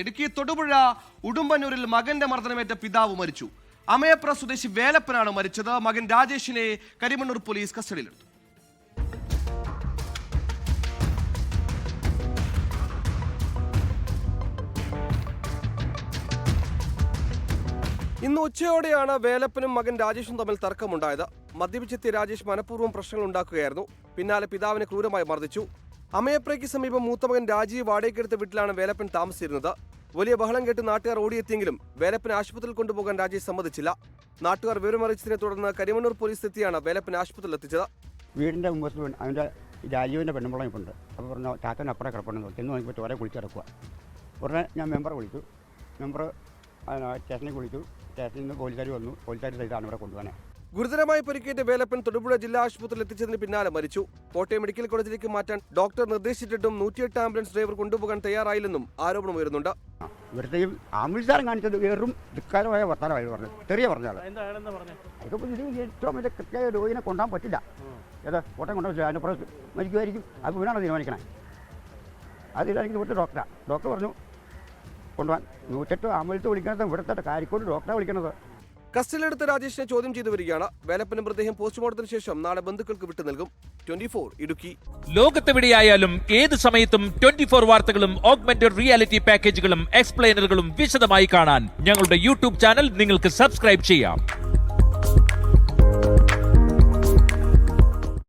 ഇടുക്കി തൊടുപുഴ ഉടുമ്പന്നൂരിൽ മകന്റെ മർദ്ദനമേറ്റ പിതാവ് മരിച്ചു. അമയപ്ര സ്വദേശി വേലപ്പനാണ് മരിച്ചത്. മകൻ രാജേഷിനെ കരിമണ്ണൂർ പോലീസ് കസ്റ്റഡിയിലെടുത്തു. ഇന്ന് ഉച്ചയോടെയാണ് വേലപ്പനും മകൻ രാജേഷും തമ്മിൽ തർക്കമുണ്ടായത്. മദ്യപിച്ചെത്തിയ രാജേഷ് മനഃപൂർവം പ്രശ്നങ്ങൾ ഉണ്ടാക്കുകയായിരുന്നു. പിന്നാലെ പിതാവിനെ ക്രൂരമായി മർദ്ദിച്ചു. അമയപ്രയ്ക്ക് സമീപം മൂത്തമകൻ രാജീവ് വാടകയ്ക്കെടുത്ത വീട്ടിലാണ് വേലപ്പൻ താമസിച്ചിരുന്നത്. വലിയ ബഹളം കേട്ട് നാട്ടുകാർ ഓടിയെത്തിയെങ്കിലും വേലപ്പൻ ആശുപത്രിയിൽ കൊണ്ടുപോകാൻ രാജീവ് സമ്മതിച്ചില്ല. നാട്ടുകാർ വിവരമറിയിച്ചതിനെ തുടർന്ന് കരിമണ്ണൂർ പോലീസ് എത്തിയാണ് വേലപ്പൻ ആശുപത്രിയിൽ എത്തിച്ചത്. വീടിന്റെ മുമ്പത്ത് അവന്റെ രാജീവിന്റെ പെണ്ണുമ്പളം ഇപ്പോൾ ഉണ്ട് അപ്പോൾ പറഞ്ഞു ചാത്തൻ അപ്പുറം കിടപ്പുണ്ടെന്ന് നോക്കി എന്ന് നോക്കിയപ്പോൾ ചോര കുളിച്ച് കിടക്കുക ഉടനെ ഞാൻ മെമ്പറെ വിളിച്ചു. മെമ്പർ സ്റ്റേഷനിൽ വിളിച്ചു. സ്റ്റേഷനിൽ നിന്ന് പോലീസുകാർ വന്നു. പോലീസുകാർ സഹിതമാണ് ഇവിടെ കൊണ്ടുപോകാൻ ഗുരുതരമായി പരിക്കേറ്റ വേലപ്പൻ തൊടുപുഴ ജില്ലാ ആശുപത്രിയിൽ എത്തിച്ചതിന് പിന്നാലെ മരിച്ചു. കോട്ടയം മെഡിക്കൽ കോളേജിലേക്ക് മാറ്റാൻ ഡോക്ടർ നിർദ്ദേശിച്ചിട്ടും നൂറ്റിയെട്ട് ആംബുലൻസ് ഡ്രൈവർ കൊണ്ടുപോകാൻ തയ്യാറായില്ലെന്നും ആരോപണം ഉയരുന്നുണ്ട്. ഇവിടുത്തെ ആംബുലൻസാരം കാണിച്ചത് വെറും ധിക്കാരമായ വർത്തമാനമായി പറഞ്ഞു. ചെറിയ പറഞ്ഞാൽ ഏറ്റവും വലിയ കൃത്യമായ രോഗിനെ കൊണ്ടുപോകാൻ പറ്റില്ല. ഏതാ? കോട്ടയം കൊണ്ടുപോയി അതിന്റെ പുറത്ത് മരിക്കുമായിരിക്കും. അത് ഇവനാണ് തീരുമാനിക്കണേ. അതിലാണെങ്കിൽ ഇവിടുത്തെ ഡോക്ടറാണ് ഡോക്ടർ പറഞ്ഞു കൊണ്ടുപോകാൻ നൂറ്റെട്ട് ആംബുലൻസ് വിളിക്കണത് ഇവിടുത്തെ കാരിക്കോട് ഡോക്ടറെ വിളിക്കണത്. കസ്റ്റഡിയിലെടുത്ത രാജേഷിനെ ചോദ്യം ചെയ്തു വരികയാണ്. വേലപ്പന് മൃതദേഹം പോസ്റ്റ്മോർട്ടത്തിന് ശേഷം നാളെ ബന്ധുക്കൾക്ക് വിട്ടു നൽകും. Twenty four Idukki. ലോകത്തെവിടെയായാലും ഏത് സമയത്തും ട്വന്റി ഫോർ വാർത്തകളും ഓഗ്മെന്റഡ് റിയാലിറ്റി പാക്കേജുകളും എക്സ്പ്ലെയിനറുകളും വിശദമായി കാണാൻ ഞങ്ങളുടെ യൂട്യൂബ് ചാനൽ നിങ്ങൾക്ക് സബ്സ്ക്രൈബ് ചെയ്യാം.